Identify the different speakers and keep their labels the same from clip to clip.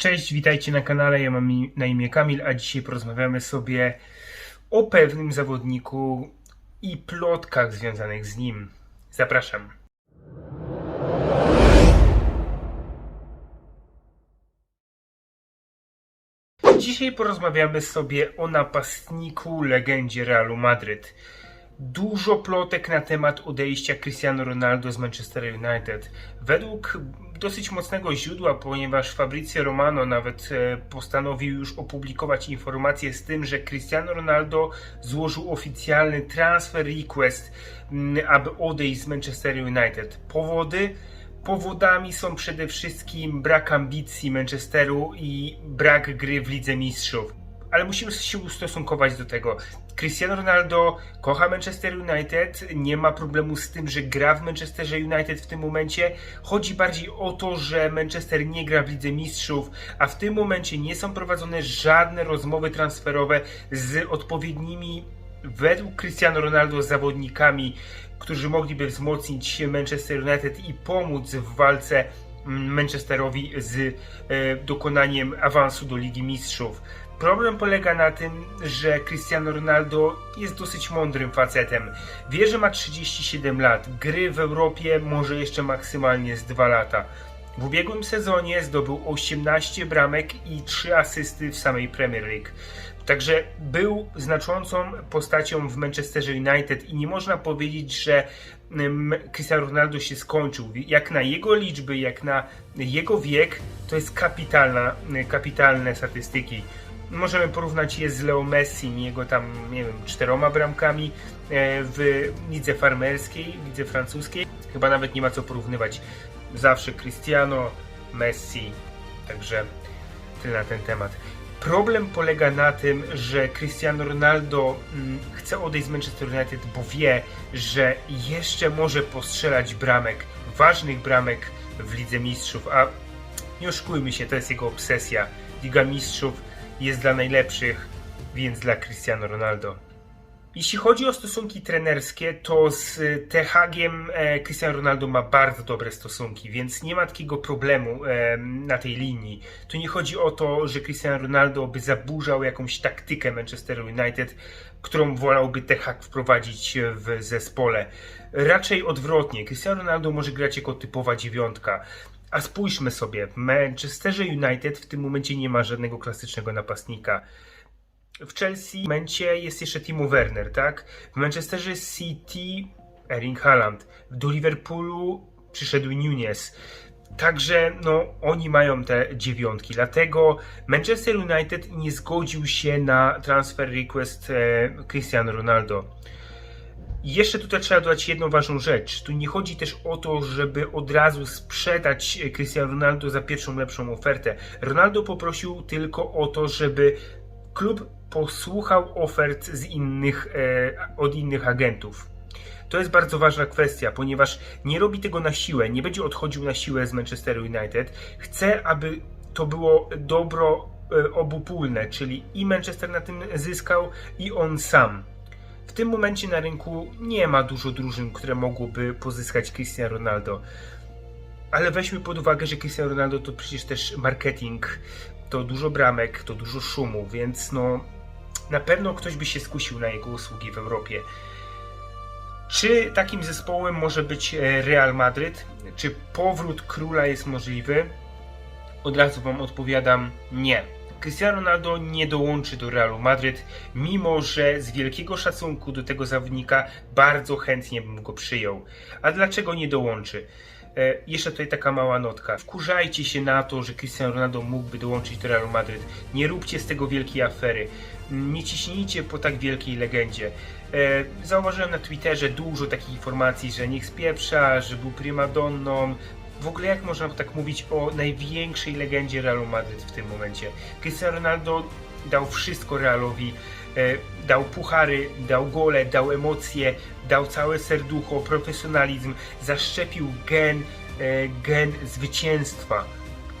Speaker 1: Cześć, witajcie na kanale. Ja mam na imię Kamil, a dzisiaj porozmawiamy sobie o pewnym zawodniku i plotkach związanych z nim. Zapraszam. Dzisiaj porozmawiamy sobie o napastniku legendzie Realu Madryt. Dużo plotek na temat odejścia Cristiano Ronaldo z Manchester United. Według dosyć mocnego źródła, ponieważ Fabrizio Romano nawet e, postanowił już opublikować informację z tym, że Cristiano Ronaldo złożył oficjalny transfer request, mm, aby odejść z Manchester United. Powody? Powodami są przede wszystkim brak ambicji Manchesteru i brak gry w Lidze Mistrzów. Ale musimy się ustosunkować do tego. Cristiano Ronaldo kocha Manchester United, nie ma problemu z tym, że gra w Manchesterze United w tym momencie. Chodzi bardziej o to, że Manchester nie gra w Lidze Mistrzów, a w tym momencie nie są prowadzone żadne rozmowy transferowe z odpowiednimi według Cristiano Ronaldo zawodnikami, którzy mogliby wzmocnić Manchester United i pomóc w walce Manchesterowi z e, dokonaniem awansu do Ligi Mistrzów. Problem polega na tym, że Cristiano Ronaldo jest dosyć mądrym facetem. Wie, że ma 37 lat. Gry w Europie może jeszcze maksymalnie z 2 lata. W ubiegłym sezonie zdobył 18 bramek i 3 asysty w samej Premier League. Także był znaczącą postacią w Manchesterze United i nie można powiedzieć, że mm, Cristiano Ronaldo się skończył. Jak na jego liczby, jak na jego wiek, to jest kapitalna, kapitalne statystyki. Możemy porównać je z Leo Messi, jego tam, nie wiem, czteroma bramkami e, w lidze farmerskiej, lidze francuskiej. Chyba nawet nie ma co porównywać. Zawsze Cristiano, Messi, także tyle na ten temat. Problem polega na tym, że Cristiano Ronaldo mm, chce odejść z Manchester United, bo wie, że jeszcze może postrzelać bramek, ważnych bramek w Lidze Mistrzów, a nie oszukujmy się, to jest jego obsesja. Liga Mistrzów jest dla najlepszych, więc dla Cristiano Ronaldo. Jeśli chodzi o stosunki trenerskie, to z Tehagiem e, Cristiano Ronaldo ma bardzo dobre stosunki, więc nie ma takiego problemu e, na tej linii. Tu nie chodzi o to, że Cristiano Ronaldo by zaburzał jakąś taktykę Manchester United, którą wolałby Tehag wprowadzić w zespole. Raczej odwrotnie. Cristiano Ronaldo może grać jako typowa dziewiątka. A spójrzmy sobie, w Manchesterze United w tym momencie nie ma żadnego klasycznego napastnika. W Chelsea w momencie jest jeszcze Timo Werner, tak? W Manchesterze City Erling Haaland. Do Liverpoolu przyszedł Nunez. Także no, oni mają te dziewiątki. Dlatego Manchester United nie zgodził się na transfer request e, Cristiano Ronaldo. Jeszcze tutaj trzeba dodać jedną ważną rzecz. Tu nie chodzi też o to, żeby od razu sprzedać Cristiano Ronaldo za pierwszą lepszą ofertę. Ronaldo poprosił tylko o to, żeby klub posłuchał ofert z innych, e, od innych agentów. To jest bardzo ważna kwestia, ponieważ nie robi tego na siłę, nie będzie odchodził na siłę z Manchester United. Chce, aby to było dobro e, obopólne, czyli i Manchester na tym zyskał, i on sam. W tym momencie na rynku nie ma dużo drużyn, które mogłyby pozyskać Cristiano Ronaldo. Ale weźmy pod uwagę, że Cristiano Ronaldo to przecież też marketing, to dużo bramek, to dużo szumu, więc no na pewno ktoś by się skusił na jego usługi w Europie. Czy takim zespołem może być e, Real Madryt? Czy powrót króla jest możliwy? Od razu Wam odpowiadam nie. Cristiano Ronaldo nie dołączy do Realu Madryt, mimo że z wielkiego szacunku do tego zawodnika bardzo chętnie bym go przyjął. A dlaczego nie dołączy? E, jeszcze tutaj taka mała notka. Wkurzajcie się na to, że Cristiano Ronaldo mógłby dołączyć do Realu Madryt. Nie róbcie z tego wielkiej afery. Nie ciśnijcie po tak wielkiej legendzie. E, zauważyłem na Twitterze dużo takich informacji, że niech spieprza, że był primadonną. W ogóle jak można tak mówić o największej legendzie Realu Madryt w tym momencie? Cristiano Ronaldo dał wszystko Realowi. E, dał puchary, dał gole, dał emocje, dał całe serducho, profesjonalizm, zaszczepił gen, e, gen zwycięstwa,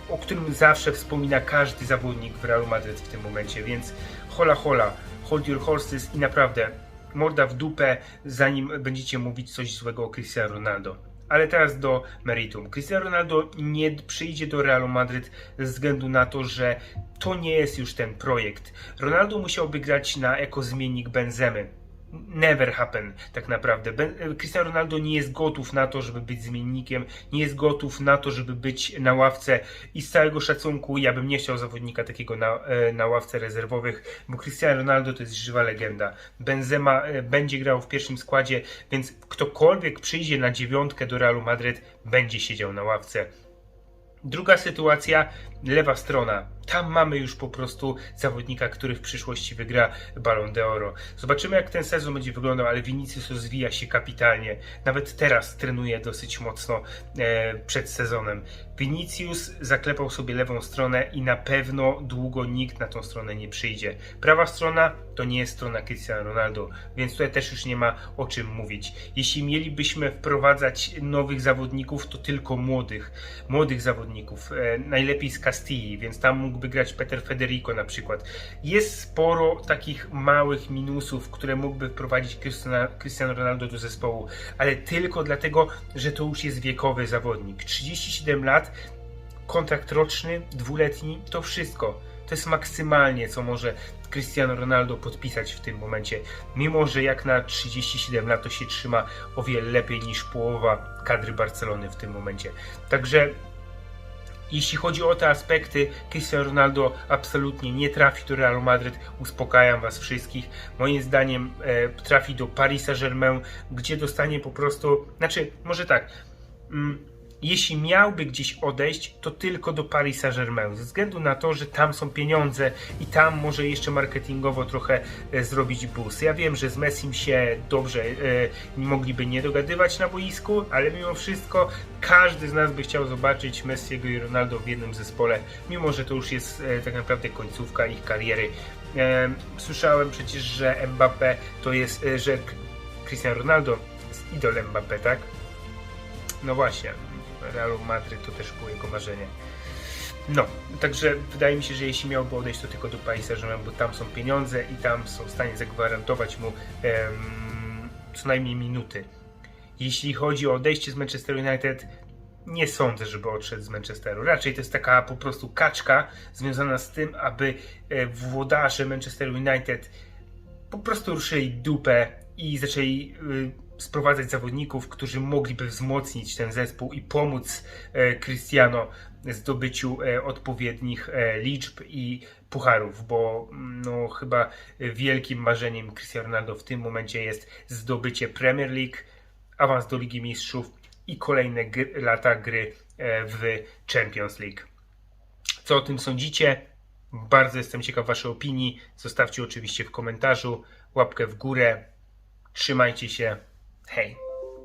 Speaker 1: o którym zawsze wspomina każdy zawodnik w Realu Madryt w tym momencie, więc hola hola, hold your horses i naprawdę morda w dupę, zanim będziecie mówić coś złego o Cristiano Ronaldo. Ale teraz do meritum. Cristiano Ronaldo nie przyjdzie do Realu Madryt ze względu na to, że to nie jest już ten projekt. Ronaldo musiałby grać na jako zmiennik Benzemy. Never happen, tak naprawdę. Ben, Cristiano Ronaldo nie jest gotów na to, żeby być zmiennikiem, nie jest gotów na to, żeby być na ławce i z całego szacunku ja bym nie chciał zawodnika takiego na, e, na ławce rezerwowych, bo Cristiano Ronaldo to jest żywa legenda. Benzema e, będzie grał w pierwszym składzie, więc ktokolwiek przyjdzie na dziewiątkę do Realu Madryt, będzie siedział na ławce. Druga sytuacja, lewa strona. Tam mamy już po prostu zawodnika, który w przyszłości wygra Ballon d'Oro. Zobaczymy, jak ten sezon będzie wyglądał, ale Vinicius rozwija się kapitalnie. Nawet teraz trenuje dosyć mocno e, przed sezonem. Vinicius zaklepał sobie lewą stronę i na pewno długo nikt na tą stronę nie przyjdzie. Prawa strona to nie jest strona Cristiano Ronaldo, więc tutaj też już nie ma o czym mówić. Jeśli mielibyśmy wprowadzać nowych zawodników, to tylko młodych, młodych zawodników, e, najlepiej z Castilli, więc tam mógłby grać Peter Federico na przykład. Jest sporo takich małych minusów, które mógłby wprowadzić Cristiano, Ronaldo do zespołu, ale tylko dlatego, że to już jest wiekowy zawodnik. 37 lat, kontrakt roczny, dwuletni, to wszystko. To jest maksymalnie, co może Cristiano Ronaldo podpisać w tym momencie. Mimo, że jak na 37 lat to się trzyma o wiele lepiej niż połowa kadry Barcelony w tym momencie. Także jeśli chodzi o te aspekty, Cristiano Ronaldo absolutnie nie trafi do Realu Madryt. Uspokajam Was wszystkich. Moim zdaniem e, trafi do Paris Saint-Germain, gdzie dostanie po prostu. Znaczy, może tak. Mm, jeśli miałby gdzieś odejść, to tylko do Paris Saint-Germain, ze względu na to, że tam są pieniądze i tam może jeszcze marketingowo trochę e, zrobić boost. Ja wiem, że z Messim się dobrze e, mogliby nie dogadywać na boisku, ale mimo wszystko każdy z nas by chciał zobaczyć Messiego i Ronaldo w jednym zespole, mimo że to już jest e, tak naprawdę końcówka ich kariery. Słyszałem przecież, że Mbappé to jest, że Cristiano Ronaldo jest idolem Mbappé, tak? No właśnie, Realu Madryt to też było jego marzenie. No, także wydaje mi się, że jeśli miałby odejść, to tylko do Paris Saint-Germain, bo tam są pieniądze i tam są w stanie zagwarantować mu em, co najmniej minuty. Jeśli chodzi o odejście z Manchester United, nie sądzę, żeby odszedł z Manchesteru. Raczej to jest taka po prostu kaczka związana z tym, aby e, włodarze Manchester United po prostu ruszyli dupę i zaczęli y, sprowadzać zawodników, którzy mogliby wzmocnić ten zespół i pomóc e, Cristiano zdobyciu e, odpowiednich e, liczb i pucharów, bo mm, no, chyba wielkim marzeniem Cristiano Ronaldo w tym momencie jest zdobycie Premier League, awans do Ligi Mistrzów i kolejne gry, lata gry w Champions League. Co o tym sądzicie? Bardzo jestem ciekaw Waszej opinii. Zostawcie oczywiście w komentarzu łapkę w górę. Trzymajcie się. Hey,